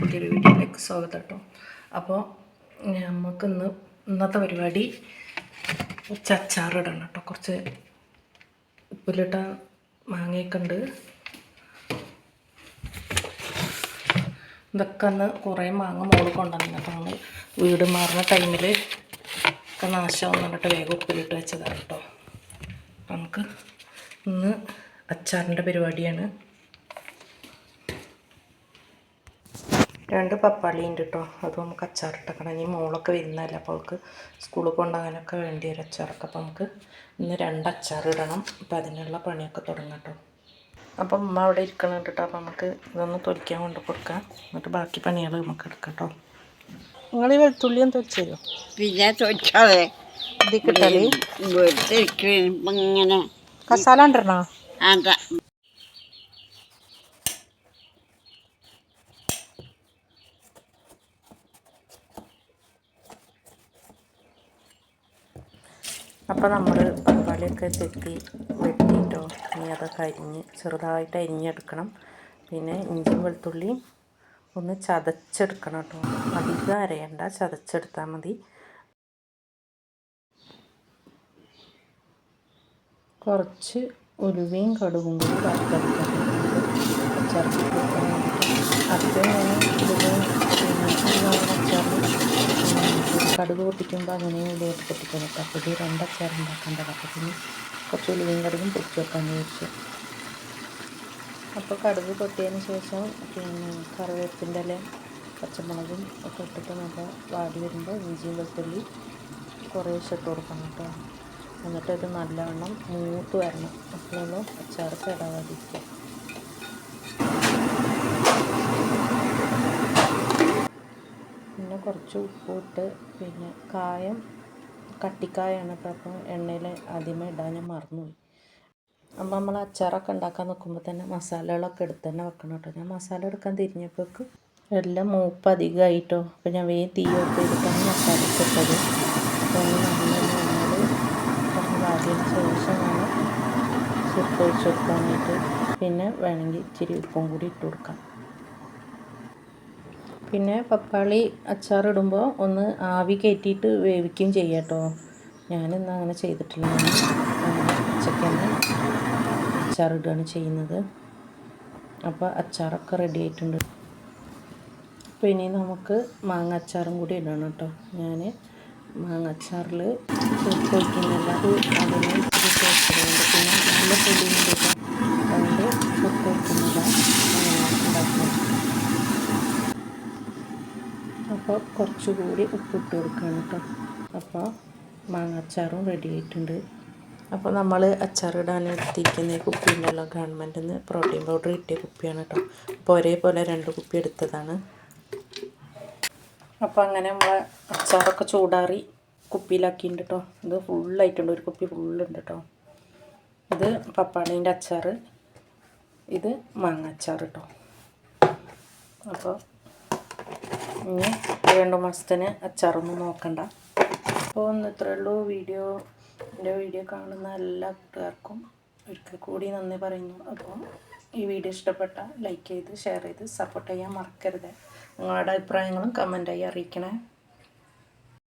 പുതിയൊരു വീഡിയോയിലേക്ക് സ്വാഗതം കേട്ടോ. അപ്പോൾ നമുക്ക് ഇന്ന് ഇന്നത്തെ പരിപാടി കുറച്ച് അച്ചാറിടണം കേട്ടോ. കുറച്ച് ഉപ്പിലിട്ട മാങ്ങയൊക്കെ ഉണ്ട്. ഇതൊക്കെ ഒന്ന് കുറേ മാങ്ങ മോൾ കൊണ്ടുവന്നു കേട്ടോ നമ്മൾ വീട് മാറുന്ന ടൈമിൽ ഒക്കെ നാശമാവും എന്നിട്ട് വേഗം ഉപ്പിലിട്ട് വെച്ചതാണ് കേട്ടോ. നമുക്ക് ഇന്ന് അച്ചാറിന്റെ പരിപാടിയാണ്. രണ്ട് പപ്പാളി ഉണ്ട് കേട്ടോ അത് നമുക്ക് അച്ചാറിട്ടക്കണം ഇനി മോളൊക്കെ വരുന്നതല്ല അപ്പോൾ അവൾക്ക് സ്കൂളിൽ കൊണ്ടുപോകാനൊക്കെ വേണ്ടി ഒരു അച്ചാറൊക്കെ. അപ്പോൾ നമുക്ക് ഇന്ന് രണ്ട് അച്ചാർ ഇടണം അപ്പം അതിനുള്ള പണിയൊക്കെ തുടങ്ങാം കേട്ടോ അപ്പം ഉമ്മ അവിടെ ഇരിക്കണം കേട്ടോ അപ്പോൾ നമുക്ക് ഇതൊന്ന് തൊലിക്കാൻ കൊണ്ട് കൊടുക്കാം. എന്നിട്ട് ബാക്കി പണികൾ നമുക്ക് എടുക്കാം കേട്ടോ നിങ്ങൾ ഈ വെളുത്തുള്ളിയും തൊലിച്ച് തരുമോ പിന്നെ തൊറ്റാതെ ഇത് ഇങ്ങനെ കസാല ഉണ്ടിരണോ അപ്പോൾ നമ്മൾ പപ്പാളിയൊക്കെ ചെത്തി വെട്ടിയിട്ടോ ഇനി അതൊക്കെ അരിഞ്ഞ് ചെറുതായിട്ട് അരിഞ്ഞെടുക്കണം. പിന്നെ ഇഞ്ചിയും വെളുത്തുള്ളിയും ഒന്ന് ചതച്ചെടുക്കണം കേട്ടോ. അധികം അരയണ്ട ചതച്ചെടുത്താൽ മതി. കുറച്ച് ഉലുവയും കടുകും കൂടി വറുത്തെടുക്കാം. ചേർത്ത് അത്രയും ഉലുവയും അച്ചാറിൽ കടുക് പൊട്ടിക്കുമ്പോൾ അങ്ങനെ ഇതിലോട്ട് പൊട്ടിക്കാൻ വെക്കാം അപ്പോൾ ഇത് രണ്ട് അച്ചാർ ഉണ്ടാക്കേണ്ടത് അപ്പോൾ പിന്നെ കുറച്ച് ഉള്ളിയും കടുകും പൊട്ടിച്ച് വെക്കാമെന്ന് വിചാരിച്ചു. അപ്പോൾ കടുക് പൊട്ടിയതിന് ശേഷം പിന്നെ കറിവേപ്പിന്റെ ഇല പച്ചമുളകും ഒക്കെ ഇട്ടിട്ട് നല്ല വാടി വരുമ്പോൾ ഇഞ്ചിയും വെളുത്തുള്ളി കുറേശ്ശെ ഇട്ട് കൊടുക്കണം കേട്ടോ. എന്നിട്ടത് നല്ലവണ്ണം മൂത്ത് വരണം. അപ്പോഴൊന്നും അച്ചാർ കേടാവാതിരിക്കും കുറച്ച് ഉപ്പിട്ട് പിന്നെ കായം കട്ടിക്കായാണ് കേട്ടോ അപ്പം എണ്ണയിൽ ആദ്യമേ ഇടാൻ ഞാൻ മറന്നുപോയി. അപ്പം നമ്മൾ അച്ചാറൊക്കെ ഉണ്ടാക്കാൻ നിൽക്കുമ്പോൾ തന്നെ മസാലകളൊക്കെ എടുത്ത് തന്നെ വെക്കണം കേട്ടോ. ഞാൻ മസാല എടുക്കാൻ തിരിഞ്ഞപ്പോഴേക്ക് എല്ലാം മൂപ്പ് അധികമായിട്ടോ. അപ്പം ഞാൻ വേഗം തീ ഒക്കെ എടുത്താണ് മസാല ഇട്ടത്. ഒന്ന് നല്ല എണ്ണയിൽ വാടിയതിന് ശേഷമാണ് സുപ്പ് വെച്ച് കൊടുക്കാനായിട്ട് പിന്നെ വേണമെങ്കിൽ ഇച്ചിരി ഉപ്പും കൂടി ഇട്ട് കൊടുക്കാം. പിന്നെ പപ്പാളി അച്ചാറിടുമ്പോൾ ഒന്ന് ആവി കയറ്റിയിട്ട് വേവിക്കുകയും ചെയ്യാം കേട്ടോ ഞാനിന്ന് അങ്ങനെ ചെയ്തിട്ടില്ല. ഉച്ചക്കന്നെ അച്ചാറിടുകയാണ് ചെയ്യുന്നത്. അപ്പോൾ അച്ചാറൊക്കെ റെഡി ആയിട്ടുണ്ട്. അപ്പോൾ ഇനി നമുക്ക് മാങ്ങ അച്ചാറും കൂടി ഇടണം കേട്ടോ ഞാൻ മാങ്ങ അച്ചാറിൽ വയ്ക്കുന്നില്ല അത് അതിന് പിന്നെ നല്ല പൊടിയും കൂടി അതുകൊണ്ട് ഉപ്പ് വയ്ക്കുന്നില്ല അങ്ങനെ ഉണ്ടാക്കുന്നത് അപ്പോൾ കുറച്ചുകൂടി ഉപ്പിട്ട് കൊടുക്കുകയാണ് കേട്ടോ. അപ്പോൾ മാങ്ങ അച്ചാറും റെഡി ആയിട്ടുണ്ട്. അപ്പോൾ നമ്മൾ അച്ചാർ ഇടാൻ എടുത്തിരിക്കുന്ന കുപ്പി ഉണ്ടല്ലോ ഗവൺമെന്റിൽ നിന്ന് പ്രോട്ടീൻ പൗഡർ കിട്ടിയ കുപ്പിയാണ് കേട്ടോ. അപ്പോൾ ഒരേപോലെ രണ്ട് കുപ്പി എടുത്തതാണ്. അപ്പോൾ അങ്ങനെ നമ്മൾ അച്ചാറൊക്കെ ചൂടാറി കുപ്പിയിലാക്കിയിട്ടുണ്ട് കേട്ടോ. ഇത് ഫുള്ളായിട്ടുണ്ട് ഒരു കുപ്പി ഫുള്ളുണ്ട് കേട്ടോ. ഇത് പപ്പാളീന്റെ അച്ചാറ്. ഇത് മാങ്ങ അച്ചാർ കേട്ടോ. അപ്പോൾ ഇനി രണ്ട് മാസത്തിന് അച്ചാറൊന്നും നോക്കണ്ട. അപ്പോൾ ഒന്ന് ഇത്രയേ ഉള്ളൂ. വീഡിയോ എന്റെ വീഡിയോ കാണുന്ന എല്ലാ കൂട്ടുകാർക്കും ഒരിക്കൽ കൂടി നന്ദി പറയുന്നു. അപ്പോൾ ഈ വീഡിയോ ഇഷ്ടപ്പെട്ട ലൈക്ക് ചെയ്ത് ഷെയർ ചെയ്ത് സപ്പോർട്ട് ചെയ്യാൻ മറക്കരുത്. നിങ്ങളുടെ അഭിപ്രായങ്ങളും കമന്റായി അറിയിക്കണേ.